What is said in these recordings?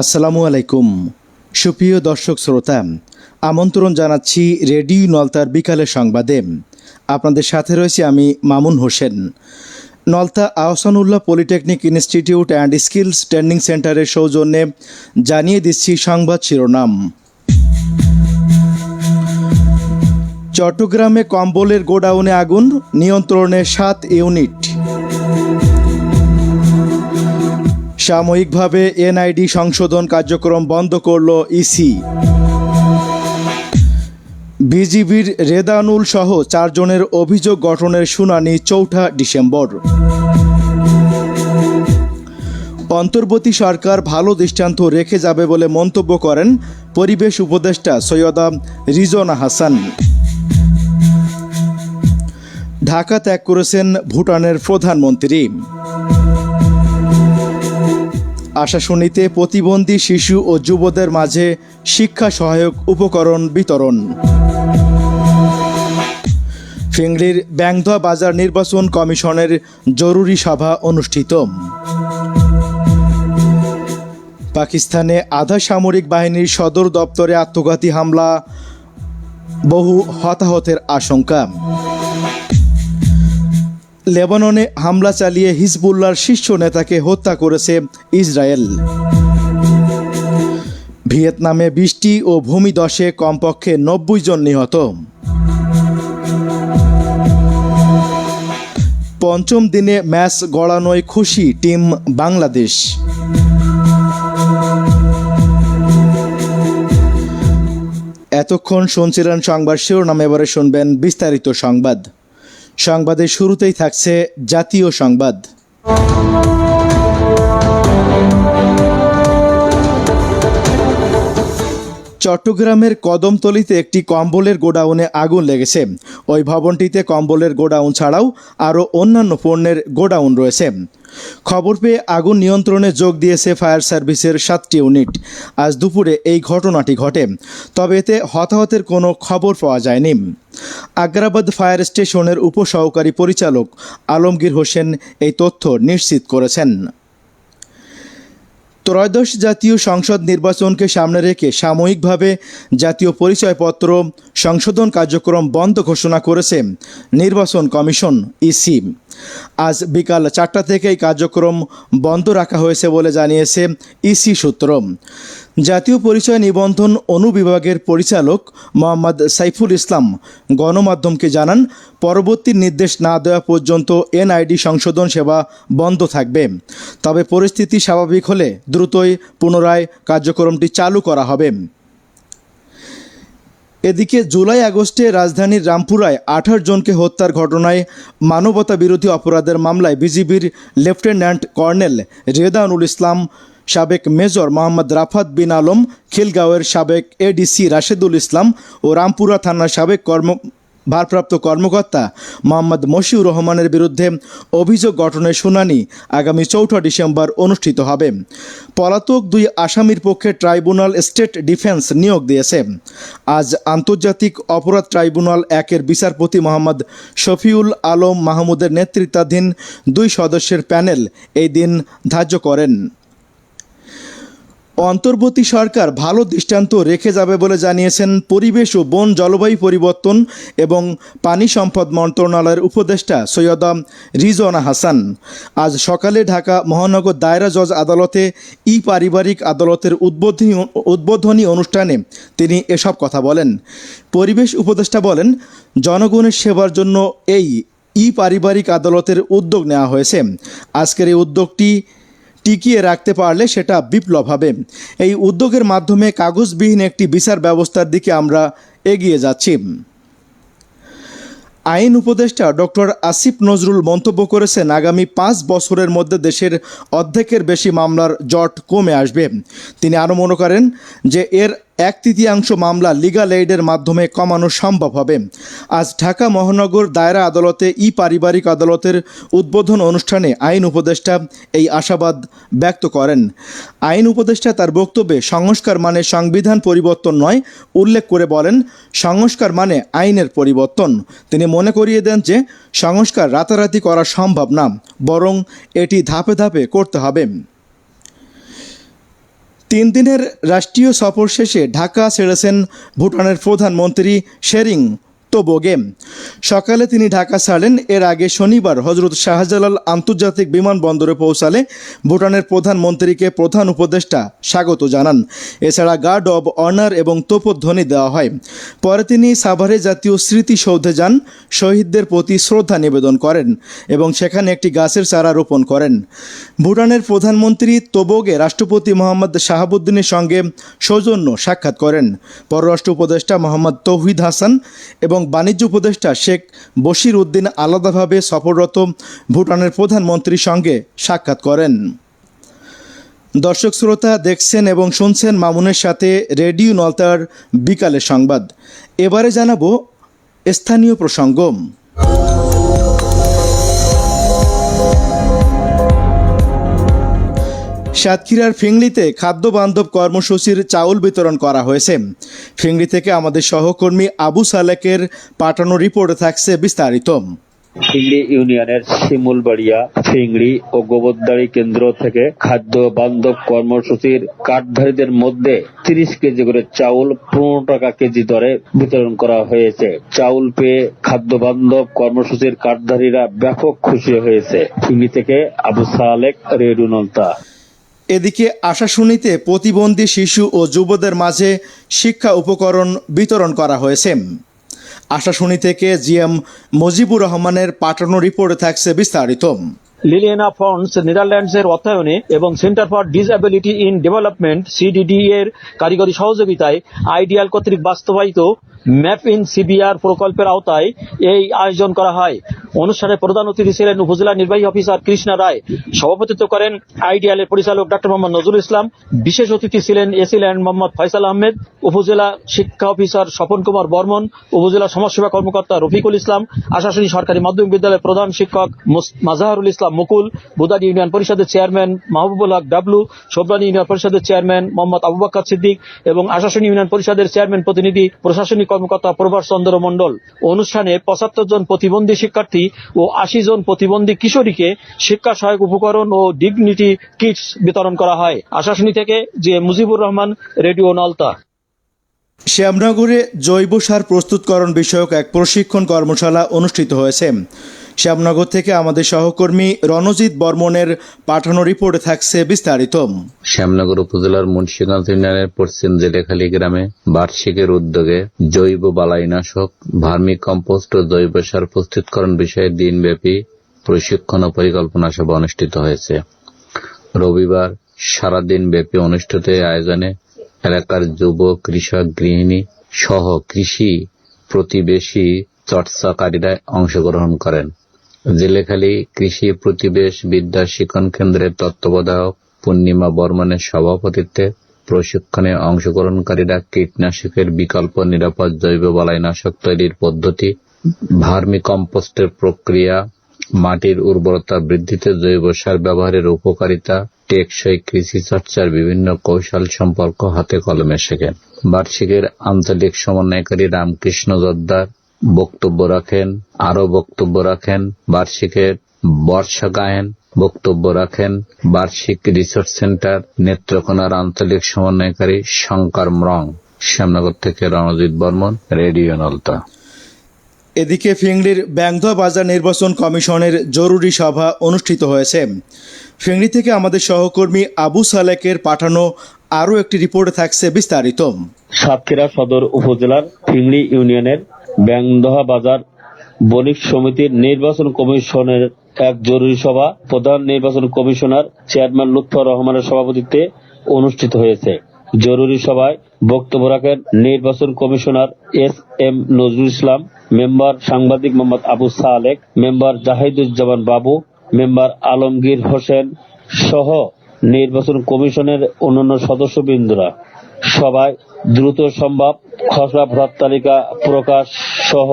আসসালামু আলাইকুম। সুপ্রিয় দর্শক শ্রোতা, আমন্ত্রণ জানাচ্ছি রেডিও নলতার বিকালে সংবাদে। আপনাদের সাথে রয়েছে আমি Mamun Hossain. Nalta Ahsanullah polytechnic institute and skills training সেন্টারের সৌজন্যে জানিয়ে দিচ্ছি সংবাদ শিরোনাম। চট্টগ্রামে কম্বলের গোডাউনে আগুন, নিয়ন্ত্রণে সাত ইউনিট। সাময়িকভাবে এনআইডি সংশোধন কার্যক্রম বন্ধ করল ইসি। বিজিবির রেদানুল সহ চারজনের অভিযোগ গঠনের শুনানি চৌঠা ডিসেম্বর। অন্তর্বর্তী সরকার ভালো দৃষ্টান্ত রেখে যাবে বলে মন্তব্য করেন পরিবেশ উপদেষ্টা সৈয়দা রিজনা হাসান। ঢাকা ত্যাগ করেছেন ভুটানের প্রধানমন্ত্রী। আশাশুনিতে প্রতিবন্ধী শিশু ও যুবদের মাঝে শিক্ষা সহায়ক উপকরণ বিতরণ। ফিংড়ির ব্যাংধা বাজার নির্বাচন কমিশনের জরুরি সভা অনুষ্ঠিত। পাকিস্তানে আধা সামরিক বাহিনীর সদর দপ্তরে আত্মঘাতী হামলা, বহু হতাহতের আশঙ্কা। লেবাননে হামলা চালিয়ে হিজবুল্লার শীর্ষ নেতাকে হত্যা করেছে ইসরায়েল। ভিয়েতনামে বৃষ্টি ও ভূমিদশে কমপক্ষে নব্বই জন নিহত। পঞ্চম দিনে ম্যাচ গড়ানোয় খুশি টিম বাংলাদেশ। এতক্ষণ শুনছিলেন সংবাদ শিরোনাম, এবারে শুনবেন বিস্তারিত সংবাদ। সংবাদের শুরুতেই থাকছে জাতীয় সংবাদ। চট্টগ্রামের কদমতলিতে একটি কম্বলের গোডাউনে আগুন লেগেছে। ওই ভবনটিতে কম্বলের গোডাউন ছাড়াও আরও অন্যান্য পণ্যের গোডাউন রয়েছে। খবর পেয়ে আগুন নিয়ন্ত্রণে যোগ দিয়েছে ফায়ার সার্ভিসের সাতটি ইউনিট। আজ দুপুরে এই ঘটনাটি ঘটে, তবে এতে হতাহতের কোনো খবর পাওয়া যায়নি। আগ্রাবাদ ফায়ার স্টেশনের উপসহকারী পরিচালক আলমগীর হোসেন এই তথ্য নিশ্চিত করেছেন। ত্রয়োদশ জাতীয় সংসদ নির্বাচনকে সামনে রেখে সাময়িকভাবে জাতীয় পরিচয়পত্র সংশোধন কার্যক্রম বন্ধ ঘোষণা করেছে নির্বাচন কমিশন ইসি। আজ বিকাল চারটা থেকে এই কার্যক্রম বন্ধ রাখা হয়েছে বলে জানিয়েছে ইসি সূত্র। জাতীয় পরিচয় নিবন্ধন অনুবিভাগের পরিচালক মোহাম্মদ সাইফুল ইসলাম গণমাধ্যমকে জানান, পরবর্তী নির্দেশ না দেওয়া পর্যন্ত এনআইডি সংশোধন সেবা বন্ধ থাকবে। তবে পরিস্থিতি স্বাভাবিক হলে দ্রুতই পুনরায় কার্যক্রমটি চালু করা হবে। এদিকে জুলাই আগস্টে রাজধানীর রামপুরায় আঠাশ জনকে হত্যার ঘটনায় মানবতা বিরোধী অপরাধের মামলায় বিজিবির লেফটেন্যান্ট কর্নেল রেদানুল ইসলাম সাবেক মেজর মোহাম্মদ রাফাত বিন আলম, খিলগাঁওয়ের সাবেক এডিসি রাশেদুল ইসলাম ও রামপুরা থানার সাবেক কর্ম, ভারপ্রাপ্ত কর্মকর্তা মোহাম্মদ মশিউর রহমানের বিরুদ্ধে অভিযোগ গঠনের শুনানি আগামী চৌঠা ডিসেম্বর অনুষ্ঠিত হবে। পলাতক দুই আসামির পক্ষে ট্রাইব্যুনাল স্টেট ডিফেন্স নিয়োগ দিয়েছে। আজ আন্তর্জাতিক অপরাধ ট্রাইব্যুনাল একের বিচারপতি মোহাম্মদ শফিউল আলম মাহমুদের নেতৃত্বাধীন দুই সদস্যের প্যানেল এই দিন ধার্য করেন। অন্তর্বর্তী সরকার ভালো দৃষ্টান্ত রেখে যাবে বলে জানিয়েছেন পরিবেশ ও বন জলবায়ু পরিবর্তন এবং পানি সম্পদ মন্ত্রণালয়ের উপদেষ্টা সৈয়দা রিজওয়ানা হাসান। আজ সকালে ঢাকা মহানগর দায়রা জজ আদালতে ই পারিবারিক আদালতের উদ্বোধনী উদ্বোধনী অনুষ্ঠানে তিনি এসব কথা বলেন। পরিবেশ উপদেষ্টা বলেন, জনগণের সেবার জন্য এই ই পারিবারিক আদালতের উদ্যোগ নেওয়া হয়েছে। আজকের এই উদ্যোগটি টিকিয়ে রাখতে পারলে সেটা বিপ্লব হবে। এই উদ্যোগের মাধ্যমে কাগজবিহীন একটি বিচার ব্যবস্থার দিকে আমরা এগিয়ে যাচ্ছি। আইন উপদেষ্টা ডক্টর আসিফ নজরুল মন্তব্য করেছেন, আগামী পাঁচ বছরের মধ্যে দেশের অর্ধেকের বেশি মামলার জট কমে আসবে। তিনি আরও মনে করেন যে এর এক তৃতীয়াংশ মামলা লিগাল এইডের মাধ্যমে কমানো সম্ভব হবে। আজ ঢাকা মহানগর দায়রা আদালতে ই পারিবারিক আদালতের উদ্বোধন অনুষ্ঠানে আইন উপদেষ্টা এই আশাবাদ ব্যক্ত করেন। আইন উপদেষ্টা তার বক্তব্যে সংস্কার মানে সংবিধান পরিবর্তন নয়, উল্লেখ করে বলেন, সংস্কার মানে আইনের পরিবর্তন। তিনি মনে করিয়ে দেন যে, সংস্কার রাতারাতি করা সম্ভব না, বরং এটি ধাপে ধাপে করতে হবে। তিন দিনের রাষ্ট্রীয় সফর শেষে ঢাকা ছেড়েছেন ভুটানের প্রধানমন্ত্রী শেরিং। তোবোগে সকালে তিনি ঢাকা ছাড়েন। এর আগে শনিবার হজরত শাহজালাল আন্তর্জাতিক বিমানবন্দরে পৌঁছালে ভুটানের প্রধানমন্ত্রীকে প্রধান উপদেষ্টা স্বাগত জানান। এছাড়া গার্ড অব অনার এবং তোপধ্বনি দেওয়া হয়। পরে তিনি সাভারে জাতীয় স্মৃতিসৌধে যান। শহীদদের প্রতি শ্রদ্ধা নিবেদন করেন এবং সেখানে একটি গাছের চারা রোপণ করেন। ভুটানের প্রধানমন্ত্রী তোবোগে রাষ্ট্রপতি মোহাম্মদ শাহাবুদ্দিনের সঙ্গে সৌজন্য সাক্ষাৎ করেন। পররাষ্ট্র উপদেষ্টা মোহাম্মদ তৌহিদ হাসান এবং বাণিজ্য উপদেষ্টা শেখ বশির উদ্দিন আলাদাভাবে সফররত ভুটানের প্রধানমন্ত্রীর সঙ্গে সাক্ষাৎ করেন। দর্শক শ্রোতা দেখছেন এবং শুনছেন মামুনের সাথে রেডিও নলতার বিকালের সংবাদ। এবারে জানাব স্থানীয় প্রসঙ্গ। সাতক্ষীরার ফিংলিতে খাদ্য বান্ধব কর্মসূচির চাউল বিতরণ করা হয়েছে। ফিংলি থেকে আমাদের সহকর্মী আবু সালেকের পাঠানো রিপোর্টে থাকছে বিস্তারিত। ফিংড়ি ইউনিয়নের শিমুলবাড়িয়া ফিংড়ি ও গোবরদারি কেন্দ্র থেকে খাদ্য বান্ধব কর্মসূচির কাঠধারীদের মধ্যে তিরিশ কেজি করে চাউল পনেরো টাকা কেজি দরে বিতরণ করা হয়েছে। চাউল পেয়ে খাদ্য বান্ধব কর্মসূচির কাঠধারীরা ব্যাপক খুশি হয়েছে। ফিংড়ি থেকে আবু সালেক রেডুনলতা এদিকে আশাশুনিতে প্রতিবন্ধী শিশু ও যুবদের মাঝে শিক্ষা উপকরণ বিতরণ করা হয়েছে। আশাশুনি থেকে জিএম মজিবুর রহমানের পাঠানো রিপোর্টে থাকছে বিস্তারিত। লিলিয়ানা ফন্ডস, নেদারল্যান্ডসের অর্থায়নে এবং centre for disability in development CDD এর কারিগরি সহযোগিতায় আইডিয়াল কর্তৃক বাস্তবায়িত ম্যাপ ইন সিবিআর প্রকল্পের আওতায় এই আয়োজন করা হয়। অনুষ্ঠানে প্রধান অতিথি ছিলেন উপজেলা নির্বাহী অফিসার কৃষ্ণা রায়। সভাপতিত্ব করেন আইডিয়ালের পরিচালক ডক্টর মোহাম্মদ নজরুল ইসলাম। বিশেষ অতিথি ছিলেন AC AC land Mohammad Faisal Ahmed. Upazila শিক্ষা অফিসার স্বপন কুমার বর্মন। উপজেলা সমাজসেবা কর্মকর্তা রফিকুল ইসলাম। আশাশুনি সরকারি মাধ্যমিক বিদ্যালয়ের প্রধান শিক্ষক মাজাহারুল ইসলাম মুকুল। বুদানি ইউনিয়ন পরিষদের চেয়ারম্যান মাহবুবুল হক ডাবলু। সোবরানি ইউনিয়ন পরিষদের চেয়ারম্যান মোহাম্মদ আবু বাক্কার সিদ্দিক এবং আশাশুনি ইউনিয়ন পরিষদের চেয়ারম্যান প্রতিনিধি প্রশাসনিক কর্মকর্তা প্রভাস চন্দ্র মণ্ডল অনুষ্ঠানে পঁচাত্তর জন প্রতিবন্ধী শিক্ষার্থী ও আশি জন প্রতিবন্ধী কিশোরীকে শিক্ষা সহায়ক উপকরণ ও ডিগনিটি কিটস বিতরণ করা হয়। আশাশুনি থেকে যে মুজিবুর রহমান, রেডিও নলতা। শ্যামনগরে জৈব সার প্রস্তুতকরণ বিষয়ক এক প্রশিক্ষণ কর্মশালা অনুষ্ঠিত হয়েছে। শ্যামনগর থেকে আমাদের সহকর্মী রণজিৎ বর্মনের পাঠানো রিপোর্টে থাকছে বিস্তারিত। শ্যামনগর উপজেলার মুন্সিগঞ্জ ইউনিয়নের পশ্চিম জেলেখালী গ্রামে বার্ষিকের উদ্যোগে জৈব বালাইনাশক, ভার্মি কম্পোস্ট ও জৈব সার প্রস্তুতকরণ বিষয়ে দিনব্যাপী প্রশিক্ষণ ও পরিকল্পনা সভা অনুষ্ঠিত হয়েছে। রবিবার সারাদিন ব্যাপী অনুষ্ঠিত এই আয়োজনে এলাকার যুব, কৃষক, গৃহিণী সহ কৃষি প্রতিবেশী চর্চাকারীরা অংশগ্রহণ করেন। জেলেখালী কৃষি প্রতিবেশ বিদ্যা শিক্ষণ কেন্দ্রের তত্ত্বাবধায়ক পূর্ণিমা বর্মনের সভাপতিত্বে প্রশিক্ষণে অংশগ্রহণকারীরা কীটনাশকের বিকল্প নিরাপদ জৈব বালাইনাশক তৈরির পদ্ধতি, ভার্মি কম্পোস্টের প্রক্রিয়া, মাটির উর্বরতা বৃদ্ধিতে জৈব সার ব্যবহারের উপকারিতা, টেকসই কৃষি চর্চার বিভিন্ন কৌশল সম্পর্ক হাতে কলমে শেখেন। বার্ষিকের আঞ্চলিক সমন্বয়কারী রামকৃষ্ণ জদ্দার বক্তব্য রাখেন আরও বক্তব্য রাখেন বার্ষিকের বর্ষা গায়েন বক্তব্য রাখেন বার্ষিক রিসার্চ সেন্টার নেত্রকোনার আঞ্চলিক সমন্বয়কারী শঙ্কর মরং শ্যামনগর থেকে রণজিৎ বর্মন রেডিও নলতা। এদিকে ফিংড়ির ব্যাংধ বাজার নির্বাচন কমিশনের জরুরি সভা অনুষ্ঠিত হয়েছে। ফিংড়ি থেকে আমাদের সহকর্মী আবু সালেকের পাঠানো আরও একটি রিপোর্টে থাকছে বিস্তারিত। সাতক্ষীরা সদর উপজেলার ফিংড়ি ইউনিয়নের ব্যাংদহা বাজার বণিক সমিতির নির্বাচন কমিশনের এক জরুরি সভা। প্রধান নির্বাচন কমিশনার চেয়ারম্যান লুৎফর রহমানের সভাপতিত্বে অনুষ্ঠিত হয়েছে। জরুরি সভায় বক্তব্য রাখেন নির্বাচন commissioner S M Nazrul Islam, member সাংবাদিক মোহাম্মদ আবু সালেক, মেম্বার জাহিদুজ্জামান বাবু, মেম্বার আলমগীর হোসেন সহ নির্বাচন কমিশনের অন্যান্য সদস্যবৃন্দরা। সবাই দ্রুত সম্ভব খসড়া ভোটার তালিকা প্রকাশ সহ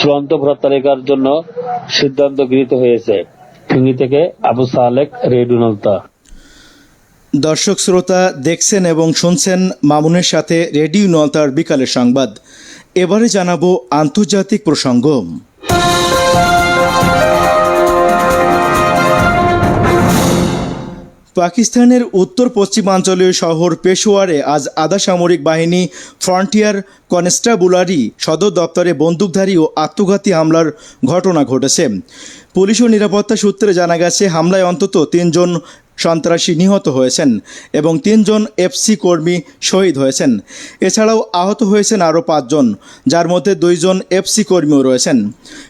চূড়ান্ত ভোটার তালিকার জন্য সিদ্ধান্ত গৃহীত হয়েছে। ফিঙ্গি থেকে আবু সালেক রেডুনলতা দর্শক শ্রোতা দেখছেন এবং শুনছেন মামুনের সাথে রেডিও নলতার বিকালের সংবাদ। এবারে জানাব আন্তর্জাতিক প্রসঙ্গ। পাকিস্তানের উত্তর পশ্চিমাঞ্চলীয় শহর পেশোয়ারে আজ আধা সামরিক বাহিনী ফ্রন্টিয়ার কনস্টাবুলারি সদর দপ্তরে বন্দুকধারী ও আত্মঘাতী হামলার ঘটনা ঘটেছে। পুলিশ ও নিরাপত্তা সূত্রে জানা গেছে, হামলায় অন্তত তিনজন সন্ত্রাসী নিহত হয়েছেন এবং তিনজন এফসি কর্মী শহীদ হয়েছেন। এছাড়াও আহত হয়েছেন আরও পাঁচজন, যার মধ্যে দুইজন এফসি কর্মীও রয়েছেন।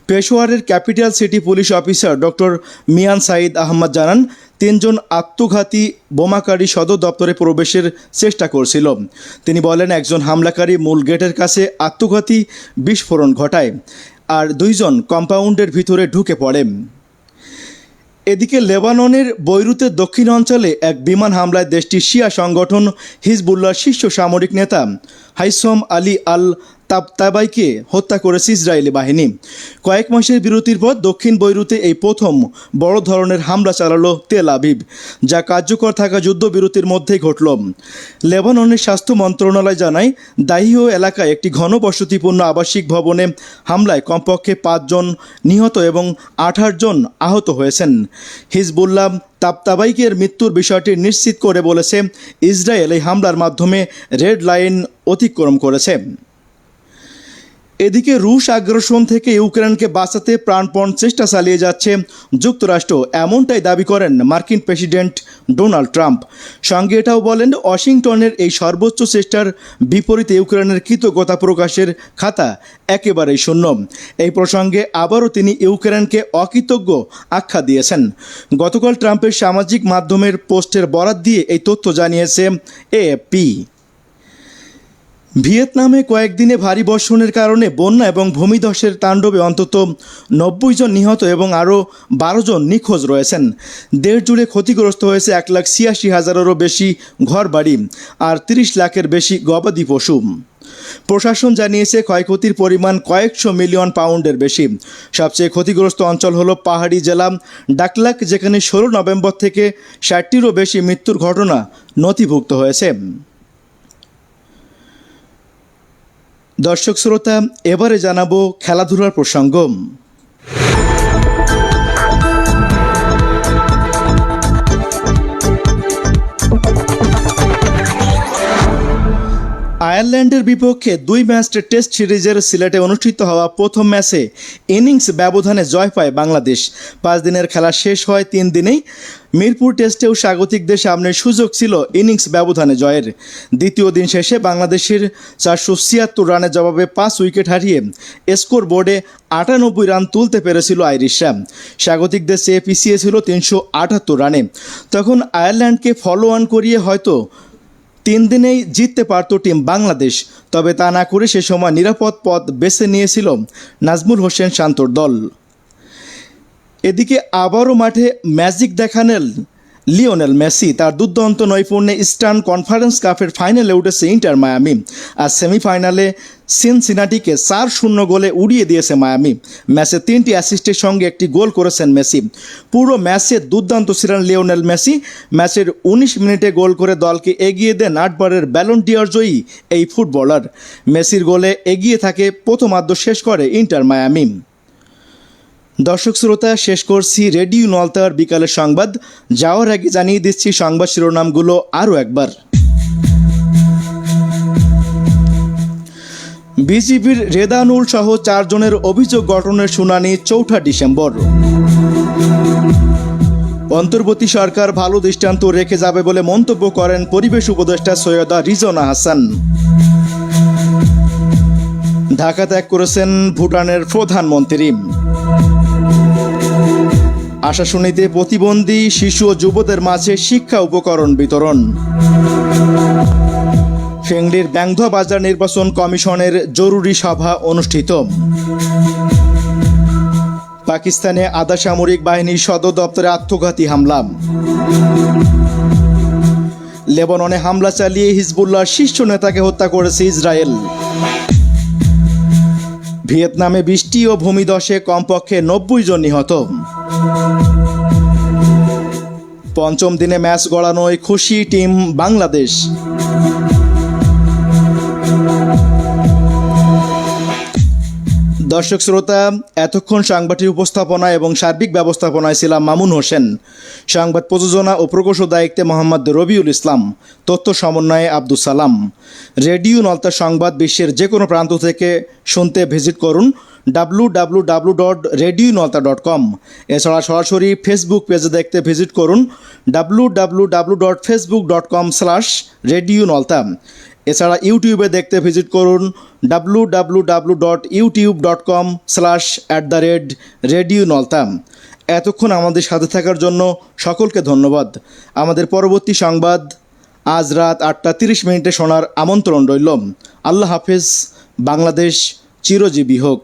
পেশোয়ারের capital city police officer doctor Mian Saeed Ahmad জানান, তিনজন আত্মঘাতী বোমাকারী সদর দপ্তরে প্রবেশের চেষ্টা করছিল। তিনি বলেন, একজন হামলাকারী মূল গেটের কাছে আত্মঘাতী বিস্ফোরণ ঘটায় আর দুইজন কম্পাউন্ডের ভিতরে ঢুকে পড়ে। এদিকে লেবাননের বৈরুতের দক্ষিণ অঞ্চলে এক বিমান হামলায় দেশটির শিয়া সংগঠন হিজবুল্লার শীর্ষ সামরিক নেতা হাইসম আলী আল তাবতাবাইকে হত্যা করেছে ইসরায়েলি বাহিনী। কয়েক মাসের বিরতির পর দক্ষিণ বৈরুতে এই প্রথম বড় ধরনের হামলা চালালো তেল আবিব, যা কার্যকর থাকা যুদ্ধবিরতির মধ্যেই ঘটল। লেবাননের স্বাস্থ্য মন্ত্রণালয় জানায় দাহিও এলাকায় একটি ঘনবসতিপূর্ণ আবাসিক ভবনে হামলায় কমপক্ষে পাঁচজন নিহত এবং আঠাশ জন আহত হয়েছেন। হিজবুল্লাহ তাবতাবাইকের মৃত্যুর বিষয়টি নিশ্চিত করে বলেছে, ইসরায়েল এই হামলার মাধ্যমে রেড লাইন অতিক্রম করেছে। এদিকে রুশ আগ্রাসন থেকে ইউক্রেনকে বাঁচাতে প্রাণপণ চেষ্টা চালিয়ে যাচ্ছে যুক্তরাষ্ট্র, এমনটাই দাবি করেন মার্কিন প্রেসিডেন্ট ডোনাল্ড ট্রাম্প। সঙ্গে এটাও বলেন, ওয়াশিংটনের এই সর্বোচ্চ চেষ্টার বিপরীতে ইউক্রেনের কৃতজ্ঞতা প্রকাশের খাতা একেবারেই শূন্য। এই প্রসঙ্গে আবারও তিনি ইউক্রেনকে অকৃতজ্ঞ আখ্যা দিয়েছেন। গতকাল ট্রাম্পের সামাজিক মাধ্যমের পোস্টের বরাত দিয়ে এই তথ্য জানিয়েছে এএফপি ভিয়েতনামে কয়েকদিনে ভারী বর্ষণের কারণে বন্যা এবং ভূমিধসের তাণ্ডবে অন্তত নব্বই জন নিহত এবং আরও বারো জন নিখোঁজ রয়েছেন। দেড় জুড়ে ক্ষতিগ্রস্ত হয়েছে এক লাখ ছিয়াশি হাজারেরও বেশি ঘরবাড়ি আর তিরিশ লাখের বেশি গবাদি পশু। প্রশাসন জানিয়েছে ক্ষয়ক্ষতির পরিমাণ কয়েকশো মিলিয়ন পাউন্ডের বেশি। সবচেয়ে ক্ষতিগ্রস্ত অঞ্চল হলো পাহাড়ি জেলা ডাকলাক, যেখানে ষোলো নভেম্বর থেকে ষাটটিরও বেশি মৃত্যুর ঘটনা নথিভুক্ত হয়েছে। দর্শক শ্রোতা এবারে জানাব খেলাধুলার প্রসঙ্গ। আয়ারল্যান্ডের বিপক্ষে দুই ম্যাচের টেস্ট সিরিজের সিলেটে অনুষ্ঠিত হওয়া প্রথম ম্যাচে ইনিংস ব্যবধানে জয় পায় বাংলাদেশ। পাঁচ দিনের খেলা শেষ হয় তিন দিনেই। মিরপুর টেস্টেও স্বাগতিকদের সামনে সুযোগ ছিল ইনিংস ব্যবধানে জয়ের। দ্বিতীয় দিন শেষে বাংলাদেশের চারশো ছিয়াত্তর রানের জবাবে পাঁচ উইকেট হারিয়ে স্কোর বোর্ডে আটানব্বই রান তুলতে পেরেছিল আইরিশরা। স্বাগতিকদের চেয়ে পিছিয়ে ছিল তিনশো আটাত্তর রানে। তখন আয়ারল্যান্ডকে ফলো অন করিয়ে হয়তো তিন দিনেই জিততে পারত টিম বাংলাদেশ, তবে তা না করে সে সময় নিরাপদ পথ বেছে নিয়েছিল নাজমুল হোসেন শান্তর দল। এদিকে আবারও মাঠে ম্যাজিক দেখানেন লিওনেল মেসি তার দুর্দান্ত নৈপুণ্যে ইস্টার্ন কনফারেন্স কাপের ফাইনালে উঠেছে ইন্টার মায়ামি। আর সেমিফাইনালে সিনসিনাটিকে চার শূন্য গোলে উড়িয়ে দিয়েছে মায়ামি। ম্যাচে তিনটি অ্যাসিস্টের সঙ্গে একটি গোল করেছেন মেসি। পুরো ম্যাচে দুর্দান্ত ছিলেন লিওনেল মেসি। ম্যাচের উনিশ মিনিটে গোল করে দলকে এগিয়ে দেন আটবারের ব্যালন ডিয়ার জয়ী এই ফুটবলার। মেসির গোলে এগিয়ে থাকে প্রথমার্ধ শেষ করে ইন্টার মায়ামি। দর্শক শ্রোতা, শেষ করছি রেডিও নলতার বিকালের সংবাদ। যাওয়ার আগে জানিয়ে দিচ্ছি সংবাদ শিরোনামগুলো আরও একবার। বিজিবির রেদানুল সহ চারজনের অভিযোগ গঠনের শুনানি চৌঠা ডিসেম্বর। অন্তর্বর্তী সরকার ভালো দৃষ্টান্ত রেখে যাবে বলে মন্তব্য করেন পরিবেশ উপদেষ্টা সৈয়দা রিজনা হাসান ঢাকা ত্যাগ করেছেন ভুটানের প্রধানমন্ত্রী। আশাশুনিতে প্রতিবন্ধী শিশু ও যুবদের মাঝে শিক্ষা উপকরণ বিতরণ। ফেংলির ব্যাংধ বাজার নির্বাচন কমিশনের জরুরি সভা অনুষ্ঠিত। পাকিস্তানে আধা সামরিক বাহিনীর সদর দপ্তরে আত্মঘাতী হামলা। লেবাননে হামলা চালিয়ে হিজবুল্লাহর শীর্ষ নেতাকে হত্যা করেছে ইসরায়েল। ভিয়েতনামে বৃষ্টি ও ভূমিধসে কমপক্ষে নব্বই জন নিহত। পঞ্চম দিনে ম্যাচ গড়ানোয় খুশি টিম বাংলাদেশ। দর্শক শ্রোতা, এতক্ষণ সাংবাদিক উপস্থাপনা এবং সার্বিক ব্যবস্থাপনায় ছিলাম মামুন হোসেন। সংবাদ প্রযোজনা ও প্রকৌশল দায়িত্বে মোহাম্মদ রবিউল ইসলাম। তথ্য সমন্বয়ে আব্দুল সালাম। রেডিও নলতা সংবাদ বিশ্বের যে কোনো প্রান্ত থেকে শুনতে ভিজিট করুন W W W dot radio Nalta dot com. এছাড়া সরাসরি ফেসবুক পেজে দেখতে ভিজিট করুন W W W dot Facebook dot com slash radio Nalta. এছাড়া ইউটিউবে দেখতে ভিজিট করুন W W W dot YouTube dot com slash at the red radio নলতাম এতক্ষণ আমাদের সাথে থাকার জন্য সকলকে ধন্যবাদ। আমাদের পরবর্তী সংবাদ আজ রাত আটটা তিরিশ মিনিটে শোনার আমন্ত্রণ রইল। আল্লাহ হাফেজ। বাংলাদেশ চিরজীবী হোক।